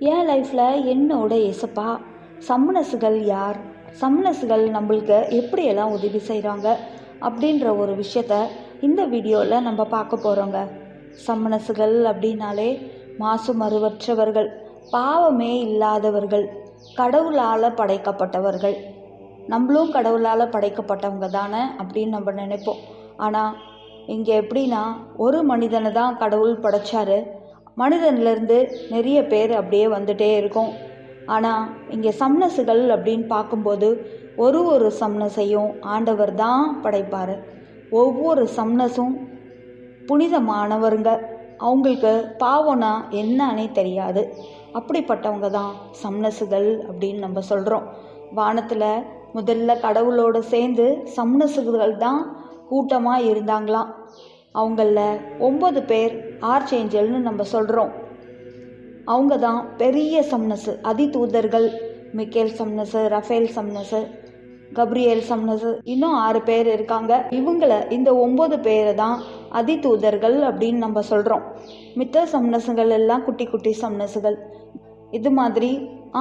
என் லைஃப்பில் என்னோட எசப்பா சம்மனசுகள் யார்? சம்மனசுகள் நம்மளுக்கு எப்படியெல்லாம் உதவி செய்கிறாங்க அப்படின்ற ஒரு விஷயத்த இந்த வீடியோவில் நம்ம பார்க்க போகிறோங்க சம்மனசுகள் அப்படின்னாலே மாசு மறுவற்றவர்கள் பாவமே இல்லாதவர்கள் கடவுளால் படைக்கப்பட்டவர்கள். நம்மளும் கடவுளால் படைக்கப்பட்டவங்க தானே அப்படின்னு நம்ம நினைப்போம். ஆனால் இங்கே எப்படின்னா ஒரு மனிதனை தான் கடவுள் படைச்சாரு. மனிதன்லேருந்து நிறைய பேர் அப்படியே வந்துட்டே இருக்கும். ஆனால் இங்கே சம்னஸுகள் அப்படின்னு பார்க்கும்போது ஒரு ஒரு சம்னஸையும் ஆண்டவர் தான் படைப்பார். ஒவ்வொரு சம்னஸும் புனிதமானவருங்க. அவங்களுக்கு பாவம்னா என்னன்னே தெரியாது. அப்படிப்பட்டவங்க தான் சம்னஸுகள் அப்படின்னு நம்ம சொல்கிறோம் வானத்தில் முதல்ல கடவுளோடு சேர்ந்து சம்னஸுகள் தான் கூட்டமாக இருந்தாங்களாம். அவங்களில் ஒம்பது பேர் ஆர்ச்சேஞ்சல்னு நம்ம சொல்கிறோம் அவங்க தான் பெரிய சம்னஸு அதிதூதர்கள் மிக்கேல் சம்னஸு ரஃபேல் சம்னஸு கப்ரியல் சம்னஸு இன்னும் ஆறு பேர் இருக்காங்க. இவங்களை இந்த ஒம்பது பேரை தான் அதிதூதர்கள் அப்படின்னு நம்ம சொல்கிறோம் மித்த சம்னஸுகள் எல்லாம் குட்டி குட்டி சம்னஸுகள் இது மாதிரி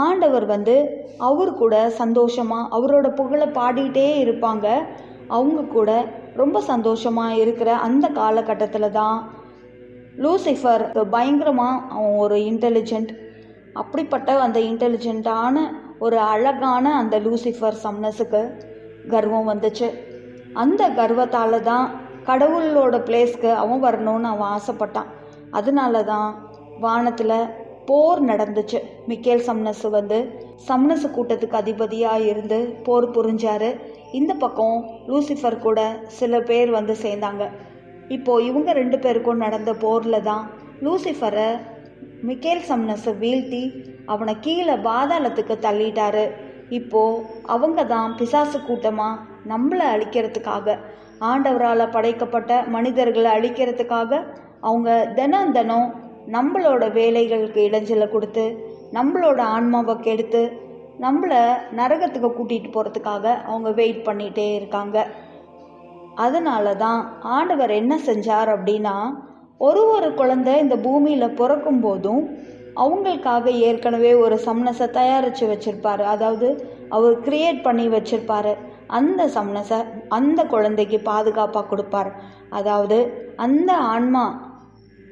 ஆண்டவர் வந்து அவர் கூட சந்தோஷமாக அவரோட புகழை பாடிட்டே இருப்பாங்க. அவங்க கூட ரொம்ப சந்தோஷமாக இருக்கிற அந்த காலகட்டத்தில் தான் லூசிஃபர் பயங்கரமாக அவன் ஒரு இன்டெலிஜென்ட் அப்படிப்பட்ட அந்த இன்டெலிஜென்ட்டான ஒரு அழகான அந்த லூசிஃபர் சம்னஸுக்கு கர்வம் வந்துச்சு. அந்த கர்வத்தால் தான் கடவுளோட பிளேஸ்க்கு அவன் வரணும்னு அவன் ஆசைப்பட்டான். அதனால தான் வானத்தில் போர் நடந்துச்சு. மிக்கேல் சம்னஸ் வந்து சம்னஸ் கூட்டத்துக்கு அதிபதியாக இருந்து போர் புரிஞ்சாரு. இந்த பக்கம் லூசிஃபர் கூட சில பேர் வந்து சேர்ந்தாங்க. இப்போது இவங்க ரெண்டு பேருக்கும் நடந்த போரில் தான் லூசிஃபரை மிக்கேல் சம்னஸை வீழ்த்தி அவனை கீழே பாதாளத்துக்கு தள்ளிட்டாரு. இப்போது அவங்க தான் பிசாசு கூட்டமாக நம்மளை அழிக்கிறதுக்காக ஆண்டவரால் படைக்கப்பட்ட மனிதர்களை அழிக்கிறதுக்காக அவங்க தினம் தினம் நம்மளோட வேலைகளுக்கு இடைஞ்சலை கொடுத்து நம்மளோட ஆன்மாவை கெடுத்து நம்மளை நரகத்துக்கு கூட்டிகிட்டு போகிறதுக்காக அவங்க வெயிட் பண்ணிகிட்டே இருக்காங்க. அதனால தான் ஆண்டவர் என்ன செஞ்சார் அப்படின்னா ஒரு ஒரு குழந்தை இந்த பூமியில் பிறக்கும் போதும் அவங்களுக்காக ஏற்கனவே ஒரு சம்னஸை தயாரித்து வச்சுருப்பாரு. அதாவது அவர் கிரியேட் பண்ணி வச்சுருப்பாரு. அந்த சம்னஸை அந்த குழந்தைக்கு பாதுகாப்பாக கொடுப்பார். அதாவது அந்த ஆன்மா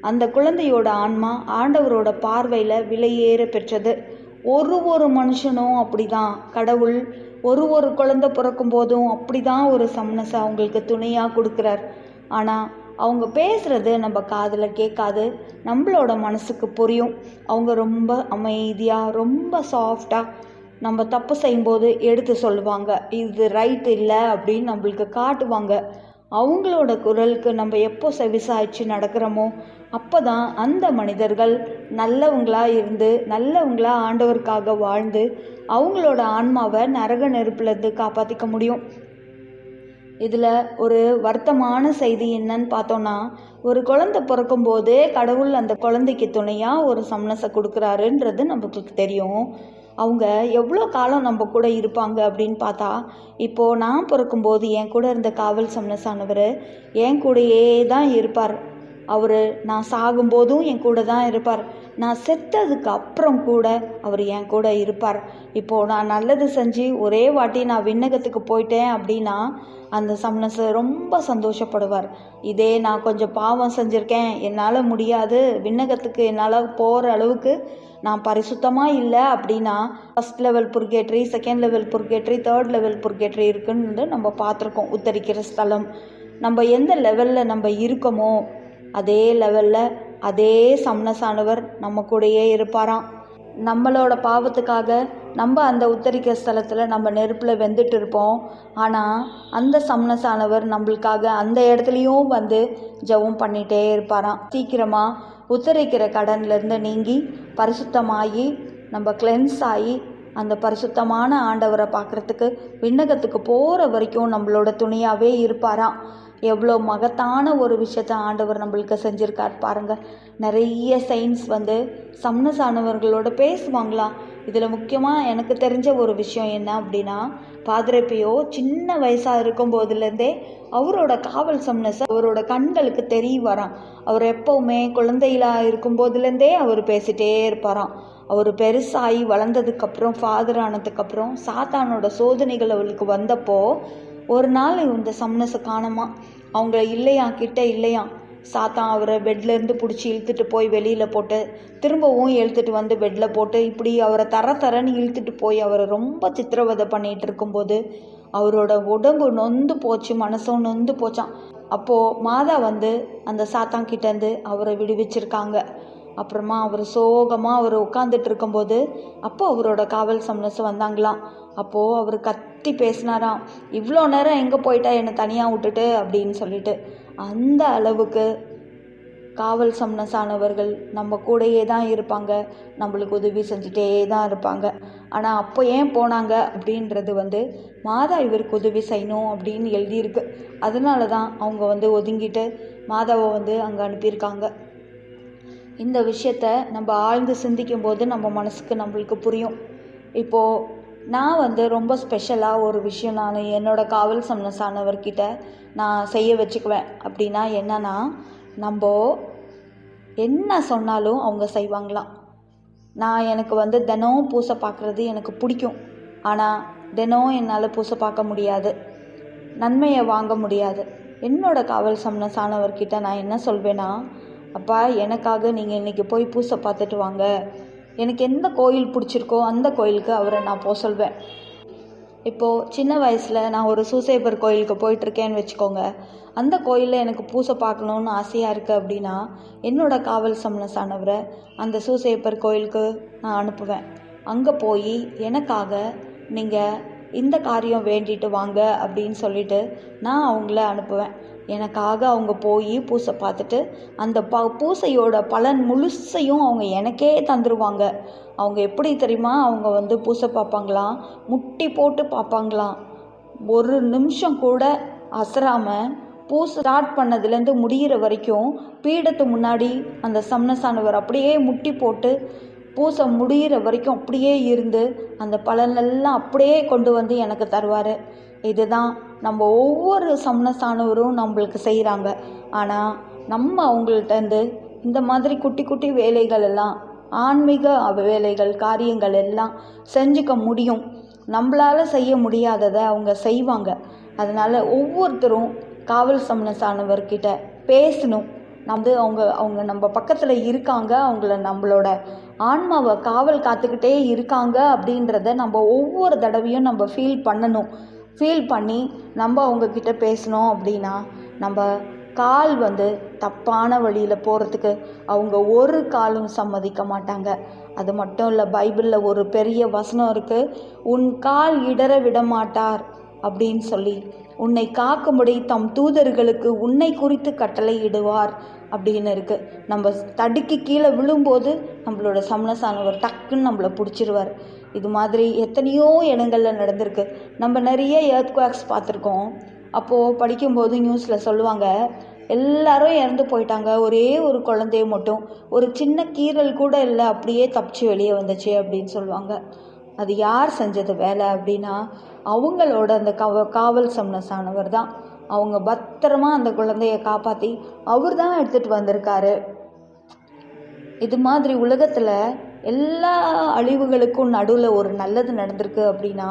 அந்த குழந்தையோட ஆன்மா ஆண்டவரோட பார்வையில் விலையேற பெற்றது. ஒரு ஒரு மனுஷனும் அப்படி தான் கடவுள் ஒரு ஒரு குழந்த பிறக்கும் போதும் அப்படி தான் ஒரு சம்னஸை அவங்களுக்கு துணையாக கொடுக்குறார். ஆனால் அவங்க பேசுகிறது நம்ம காதில் கேட்காது நம்மளோட மனசுக்கு புரியும். அவங்க ரொம்ப அமைதியாக ரொம்ப சாஃப்டாக நம்ம தப்பு செய்யும்போது எடுத்து சொல்லுவாங்க. இது ரைட் இல்லை அப்படின்னு நம்மளுக்கு காட்டுவாங்க. அவங்களோட குரலுக்கு நம்ம எப்போ செவிசாய்ச்சி நடக்கிறோமோ அப்போ தான் அந்த மனிதர்கள் நல்லவங்களாக இருந்து நல்லவங்களாக ஆண்டவருக்காக வாழ்ந்து அவங்களோட ஆன்மாவை நரக நெருப்புலேருந்து காப்பாற்றிக்க முடியும். இதில் ஒரு வருத்தமான செய்தி என்னன்னு பார்த்தோன்னா ஒரு குழந்தை பிறக்கும் போதே கடவுள் அந்த குழந்தைக்கு துணையாக ஒரு சம்னஸை கொடுக்குறாருன்றது நமக்கு தெரியும். அவங்க எவ்வளோ காலம் நம்ம கூட இருப்பாங்க அப்படின்னு பார்த்தா இப்போது நான் பிறக்கும்போது என் கூட இருந்த காவல் சம்னஸானவர் என் கூடயே தான் இருப்பார். அவர் நான் சாகும்போதும் என் கூட தான் இருப்பார். நான் செத்ததுக்கு அப்புறம் கூட அவர் என் கூட இருப்பார். இப்போது நான் நல்லது செஞ்சு ஒரே வாட்டி நான் விண்ணகத்துக்கு போயிட்டேன் அப்படின்னா அந்த சம்னஸ் ரொம்ப சந்தோஷப்படுவார். இதே நான் கொஞ்சம் பாவம் செஞ்சுருக்கேன் என்னால் முடியாது விண்ணகத்துக்கு என்னால் போகிற அளவுக்கு நான் பரிசுத்தமாக இல்லை அப்படின்னா first level purgatory second level purgatory third level purgatory இருக்குன்னு நம்ம பார்த்துருக்கோம். உத்தரிக்கிற ஸ்தலம். நம்ம எந்த லெவலில் நம்ம இருக்கோமோ அதே லெவலில் அதே சம்னஸானவர் நம்ம கூடயே இருப்பாராம். நம்மளோட பாவத்துக்காக நம்ம அந்த உத்தரிக்க ஸ்தலத்தில் நம்ம நெருப்பில் வெந்துட்டு இருப்போம். ஆனால் அந்த சம்னஸானவர் நம்மளுக்காக அந்த இடத்துலையும் வந்து ஜெபம் பண்ணிகிட்டே இருப்பாராம். சீக்கிரமாக உத்தரிக்கிற கடன்லேருந்து நீங்கி பரிசுத்தமாகி நம்ம கிளென்ஸ் ஆகி அந்த பரிசுத்தமான ஆண்டவரை பார்க்குறதுக்கு விண்ணகத்துக்கு போகிற வரைக்கும் நம்மளோட துணையாகவே இருப்பாராம். எவ்வளோ மகத்தான ஒரு விஷயத்த ஆண்டவர் நம்மளுக்கு செஞ்சுருக்கார் பாருங்கள் நிறைய சயின்ஸ் வந்து சம்னஸ் ஆனவர்களோட பேசுவாங்களாம் இதில் முக்கியமாக எனக்கு தெரிஞ்ச ஒரு விஷயம் என்ன அப்படின்னா பாதிரப்பியோ சின்ன வயசாக இருக்கும் போதுலேருந்தே அவரோட காவல் சம்னஸ் அவரோட கண்களுக்கு தெரிய வரான் அவர் எப்போவுமே குழந்தையிலா இருக்கும் போதுலேருந்தே அவர் பேசிட்டே இருப்பாராம். அவர் பெருசாகி வளர்ந்ததுக்கப்புறம் ஃபாதர் ஆனதுக்கப்புறம் சாத்தானோட சோதனைகள் அவளுக்கு வந்தப்போ ஒரு நாள் இந்த சம்னஸை காணோமா? அவங்கள இல்லையா? கிட்ட இல்லையா? சாத்தான் அவரை பெட்லேருந்து பிடிச்சி இழுத்துட்டு போய் வெளியில் போட்டு திரும்பவும் இழுத்துட்டு வந்து பெட்டில் போட்டு இப்படி அவரை தர தரன்னு இழுத்துட்டு போய் அவரை ரொம்ப சித்திரவதை பண்ணிகிட்டு இருக்கும்போது அவரோட உடம்பு நொந்து போச்சு மனசும் நொந்து போச்சான் அப்போது மாதா வந்து அந்த சாத்தாங்கிட்டேருந்து அவரை விடுவிச்சிருக்காங்க. அப்புறமா அவர் சோகமாக அவர் உட்காந்துட்டு இருக்கும்போது அப்போ அவரோட காவல் சம்னஸ் வந்தாங்களாம். அப்போது அவர் கத்தி பேசினாராம் இவ்வளோ நேரம் எங்கே போயிட்டா? என்னை தனியாக விட்டுட்டு அப்படின்னு சொல்லிட்டு. அந்த அளவுக்கு காவல் சம்னசானவர்கள் நம்ம கூடயே தான் இருப்பாங்க நம்மளுக்கு உதவி செஞ்சுட்டே தான் இருப்பாங்க. ஆனால் அப்போ ஏன் போனாங்க அப்படின்றது வந்து மாதா இவருக்கு உதவி செய்யணும் அப்படின்னு எழுதியிருக்கு. அதனால தான் அவங்க வந்து ஒதுங்கிட்டு மாதாவை வந்து அங்கே அனுப்பியிருக்காங்க. இந்த விஷயத்த நம்ம ஆழ்ந்து சிந்திக்கும் போது நம்ம மனசுக்கு நம்மளுக்கு புரியும். இப்போது நான் வந்து ரொம்ப ஸ்பெஷலாக ஒரு விஷயம் நான் என்னோடய காவல் சம்னஸானவர்கிட்ட நான் செய்ய வச்சுக்குவேன். அப்படின்னா என்னன்னா நம்ம என்ன சொன்னாலும் அவங்க செய்வாங்களாம். நான் எனக்கு வந்து தினம் பூசை பார்க்குறது எனக்கு பிடிக்கும். ஆனால் தினம் என்னால் பூசை பார்க்க முடியாது. நன்மையை வாங்க முடியாது. என்னோடய காவல் சம்னஸானவர்கிட்ட நான் என்ன சொல்வேன்னா அப்பா எனக்காக நீங்கள் இன்றைக்கி போய் பூசை பார்த்துட்டு வாங்க. எனக்கு எந்த கோயில் பிடிச்சிருக்கோ அந்த கோயிலுக்கு அவரை நான் போக சொல்வேன். இப்போது சின்ன வயசில் நான் ஒரு சூசைபர் கோயிலுக்கு போயிட்டுருக்கேன்னு வச்சுக்கோங்க. அந்த கோயிலில் எனக்கு பூசை பார்க்கணுன்னு ஆசையாக இருக்குது அப்படின்னா என்னோட காவல் சம்னஸானவரை அந்த சூசைபர் கோயிலுக்கு நான் அனுப்புவேன். அங்கே போய் எனக்காக நீங்கள் இந்த காரியம் வேண்டிட்டு வாங்க அப்படின்னு சொல்லிட்டு நான் அவங்கள அனுப்புவேன். எனக்காக அவங்க போய் பூசை பார்த்துட்டு அந்த ப பூசையோட பலன் முழுசையும் அவங்க எனக்கே தந்துடுவாங்க அவங்க எப்படி தெரியுமா? அவங்க வந்து பூசை பார்ப்பாங்களாம் முட்டி போட்டு பார்ப்பாங்களாம் ஒரு நிமிஷம் கூட அசராமல் பூசை ஸ்டார்ட் பண்ணதுலேருந்து முடிகிற வரைக்கும் பீடத்து முன்னாடி அந்த சம்னசானவர் அப்படியே முட்டி போட்டு பூசை முடிகிற வரைக்கும் அப்படியே இருந்து அந்த பலனெல்லாம் அப்படியே கொண்டு வந்து எனக்கு தருவார். இதுதான் நம்ம ஒவ்வொரு சமணசானவரும் நம்மளுக்கு செய்கிறாங்க ஆனால் நம்ம அவங்கள்ட்டேருந்து இந்த மாதிரி குட்டி குட்டி வேலைகள் எல்லாம் ஆன்மீக வேலைகள் காரியங்கள் எல்லாம் செஞ்சுக்க முடியும். நம்மளால் செய்ய முடியாததை அவங்க செய்வாங்க. அதனால் ஒவ்வொருத்தரும் காவல் சம்னஸானவர்கிட்ட பேசணும். நம்ம அவங்க அவங்க நம்ம பக்கத்தில் இருக்காங்க. அவங்கள நம்மளோட ஆன்மாவை காவல் காத்துக்கிட்டே இருக்காங்க அப்படின்றத நம்ம ஒவ்வொரு தடவையும் நம்ம ஃபீல் பண்ணணும். ஃபீல் பண்ணி நம்ம அவங்கக்கிட்ட பேசினோம் அப்படின்னா நம்ம கால் வந்து தப்பான வழியில் போகிறதுக்கு அவங்க ஒரு காலும் சம்மதிக்க மாட்டாங்க. அது மட்டும் இல்லை பைபிளில் ஒரு பெரிய வசனம் இருக்குது உன் கால் இடற விட மாட்டார் அப்படின்னு சொல்லி உன்னை காக்கும்படி தம் தூதர்களுக்கு உன்னை குறித்து கட்டளை இடுவார் அப்படின்னு இருக்குது நம்ம தடுக்கி கீழே விழும்போது நம்மளோட சமணசானவர் டக்குன்னு நம்மளை பிடிச்சிருவார். இது மாதிரி எத்தனையோ இடங்களில் நடந்திருக்கு. நம்ம நிறைய ஏர்த் குவாக்ஸ் பார்த்துருக்கோம். அப்போது படிக்கும்போது நியூஸில் சொல்லுவாங்க எல்லாரும் இறந்து போயிட்டாங்க. ஒரே ஒரு குழந்தைய மட்டும். ஒரு சின்ன கீறல் கூட இல்லை அப்படியே தப்பிச்சு வெளியே வந்துச்சு அப்படின்னு சொல்லுவாங்க. அது யார் செஞ்சது வேலை அப்படின்னா அவங்களோட அந்த கவ காவல் சம்னஸானவர் தான். அவங்க பத்திரமா அந்த குழந்தைய காப்பாற்றி அவர் தான் எடுத்துகிட்டு வந்திருக்காரு. இது மாதிரி உலகத்தில் எல்லா அழிவுகளுக்கும் நடுவில் ஒரு நல்லது நடந்திருக்கு அப்படின்னா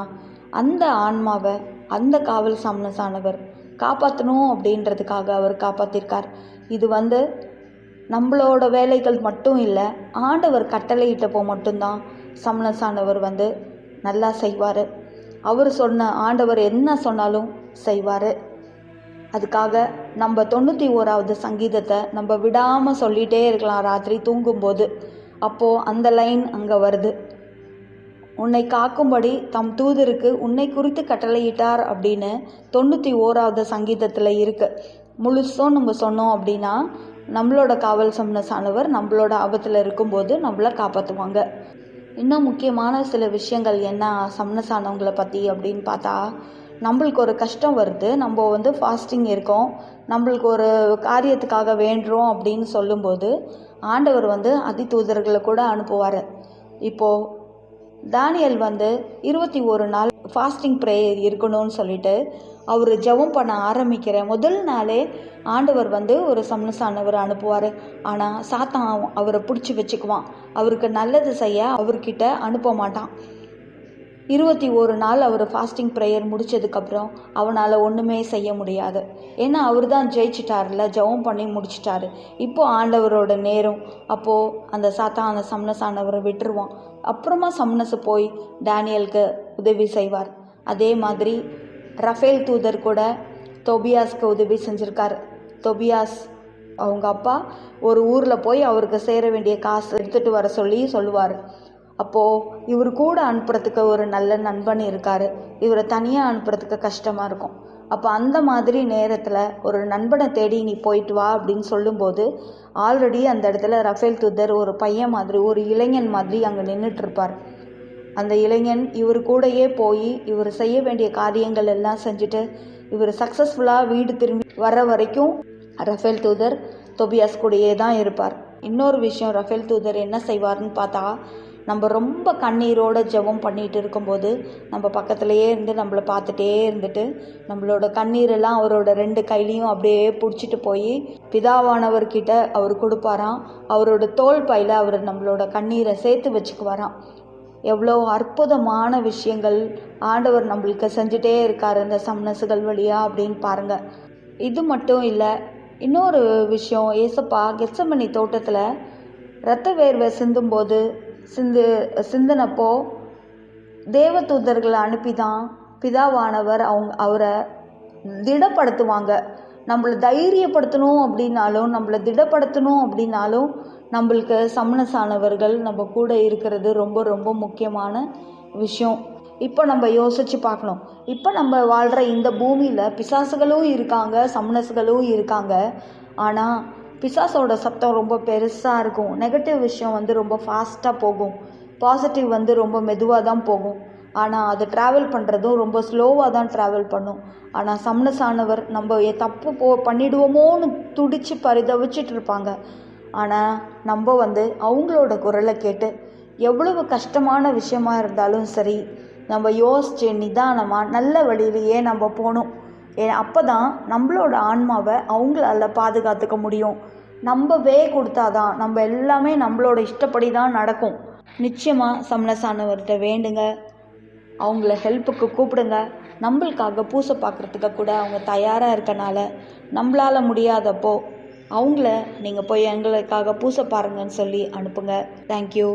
அந்த ஆன்மாவை அந்த காவல் சாமனசானவர் காப்பாற்றணும் அப்படின்றதுக்காக அவர் காப்பாற்றிருக்கார் இது வந்து நம்மளோட வேலைகள் மட்டும் இல்லை ஆண்டவர் கட்டளையிட்டப்போ மட்டும்தான் சமணசானவர் வந்து நல்லா செய்வார். அவர் சொன்ன ஆண்டவர் என்ன சொன்னாலும் செய்வார். அதுக்காக நம்ம தொண்ணூற்றி ஓராவது சங்கீதத்தை நம்ம விடாமல் சொல்லிகிட்டே இருக்கலாம் ராத்திரி தூங்கும்போது. அப்போது அந்த லைன் அங்கே வருது. உன்னை காக்கும்படி தம் தூதருக்கு உன்னை குறித்து கட்டளையிட்டார் அப்படின்னு தொண்ணூற்றி ஓராவது சங்கீதத்தில் இருக்குது முழுசும் நம்ம சொன்னோம் அப்படின்னா நம்மளோட காவல் சம்னஸானவர் நம்மளோட ஆபத்தில் இருக்கும்போது நம்மளை காப்பாற்றுவாங்க இன்னும் முக்கியமான சில விஷயங்கள் என்ன சம்னஸானவங்களை பற்றி அப்படின்னு பார்த்தா நம்மளுக்கு ஒரு கஷ்டம் வருது. நம்ம வந்து ஃபாஸ்டிங் இருக்கோம். நம்மளுக்கு ஒரு காரியத்துக்காக வேண்டுறோம் அப்படின்னு சொல்லும்போது ஆண்டவர் வந்து அதி தூதர்களை கூட அனுப்புவார். இப்போது தானியல் வந்து இருபத்தி ஒரு நாள் ஃபாஸ்டிங் ப்ரேயர் இருக்கணும்னு சொல்லிட்டு அவர் ஜெபம் பண்ண ஆரம்பிக்கிற முதல் நாளே ஆண்டவர் வந்து ஒரு சம்னசானவர் அனுப்புவார். ஆனால் சாத்தான் அவரை பிடிச்சி வச்சுக்குவான். அவருக்கு நல்லது செய்ய அவர்கிட்ட அனுப்ப மாட்டான். இருபத்தி ஒரு நாள் அவர் ஃபாஸ்டிங் ப்ரேயர் முடிச்சதுக்கப்புறம் அவனால் ஒன்றுமே செய்ய முடியாது. ஏன்னா அவர் தான் ஜெயிச்சிட்டார்ல ஜெபம் பண்ணி முடிச்சிட்டாரு. இப்போ ஆண்டவரோட நேரம். அப்போது அந்த சாத்தா அந்த சம்னஸானவரை விட்டுருவான். அப்புறமா சம்னஸ் போய் டேனியலுக்கு உதவி செய்வார். அதே மாதிரி ரஃபேல் தூதர் கூட தொபியாஸ்க்கு உதவி செஞ்சுருக்கார். தொபியாஸ் அவங்க அப்பா ஒரு ஊரில் போய் அவருக்கு சேர வேண்டிய காசு எடுத்துகிட்டு வர சொல்லி சொல்லுவார். அப்போது இவர் கூட அனுப்புறதுக்கு ஒரு நல்ல நண்பன் இருக்கார். இவரை தனியாக அனுப்புறதுக்கு கஷ்டமாக இருக்கும். அப்போ அந்த மாதிரி நேரத்தில் ஒரு நண்பனை தேடி நீ போயிட்டு வா அப்படின்னு சொல்லும்போது ஆல்ரெடி அந்த இடத்துல ரஃபேல் தூதர் ஒரு பையன் மாதிரி ஒரு இளைஞன் மாதிரி அங்கே நின்றுட்டு இருப்பார். அந்த இளைஞன் இவர் கூடயே போய் இவர் செய்ய வேண்டிய காரியங்கள் எல்லாம் செஞ்சுட்டு இவர் சக்ஸஸ்ஃபுல்லாக வீடு திரும்பி வர்ற வரைக்கும் ரஃபேல் தூதர் தொபியாஸ் கூடயே தான் இருப்பார். இன்னொரு விஷயம் ரஃபேல் தூதர் என்ன செய்வார்னு பார்த்தா நம்ம ரொம்ப கண்ணீரோட ஜெபம் பண்ணிகிட்டு இருக்கும்போது நம்ம பக்கத்துலேயே இருந்து நம்மளை பார்த்துட்டே இருந்துட்டு நம்மளோட கண்ணீரெல்லாம் அவரோட ரெண்டு கையிலையும் அப்படியே பிடிச்சிட்டு போய் பிதாவானவர்கிட்ட அவர் கொடுப்பாராம். அவரோட தோல் பையில் அவர் நம்மளோட கண்ணீரை சேர்த்து வச்சுக்குவாராம். எவ்வளோ அற்புதமான விஷயங்கள் ஆண்டவர் நம்மளுக்கு செஞ்சுட்டே இருக்கார் இந்த சம்னஸுகள் வழியா அப்படின்னு பாருங்கள் இது மட்டும் இல்லை இன்னொரு விஷயம் ஏசப்பா கெச்சமணி தோட்டத்தில் இரத்த வேர்வை சிந்தும்போது சிந்து சிந்தினப்போ தேவதூதர்களை அனுப்பி தான் பிதாவானவர் அவங்க அவரை திடப்படுத்துவாங்க. நம்மளை தைரியப்படுத்தணும் அப்படின்னாலும் நம்மளை திடப்படுத்தணும் அப்படின்னாலும் நம்மளுக்கு சமணசானவர்கள் நம்ம கூட இருக்கிறது ரொம்ப ரொம்ப முக்கியமான விஷயம். இப்போ நம்ம யோசித்து பார்க்கணும். இப்போ நம்ம வாழ்கிற இந்த பூமியில் பிசாசுகளும் இருக்காங்க சமணசுகளும் இருக்காங்க. ஆனால் பிசாசோட சத்தம் ரொம்ப பெருசாக இருக்கும். நெகட்டிவ் விஷயம் வந்து ரொம்ப ஃபாஸ்ட்டாக போகும். பாசிட்டிவ் வந்து ரொம்ப மெதுவாக தான் போகும். ஆனால் அது ட்ராவல் பண்ணுறதும் ரொம்ப ஸ்லோவாக தான் ட்ராவல் பண்ணும். ஆனால் சம்னஸானவர் நம்ம தப்பு போ பண்ணிடுவோமோன்னு துடிச்சு பரிதவிச்சிட்டு இருப்பாங்க. ஆனால் நம்ம வந்து அவங்களோட குரலை கேட்டு எவ்வளவு கஷ்டமான விஷயமா இருந்தாலும் சரி நம்ம யோசிச்சு நிதானமாக நல்ல வழியிலேயே நம்ம போகணும். அப்போ தான் நம்மளோட ஆன்மாவை அவங்களால பாதுகாத்துக்க முடியும். நம்ம வே கொடுத்தாதான் நம்ம எல்லாமே நம்மளோட இஷ்டப்படி தான் நடக்கும். நிச்சயமாக சமணசானவர்கிட்ட வேண்டுங்க. அவங்கள ஹெல்ப்புக்கு கூப்பிடுங்க. நம்மளுக்காக பூசை பார்க்குறதுக்கு கூட அவங்க தயாராக இருக்கனால நம்மளால் முடியாதப்போ அவங்கள நீங்கள் போய் எங்களுக்காக பூசை பாருங்கன்னு சொல்லி அனுப்புங்க. தேங்க்யூ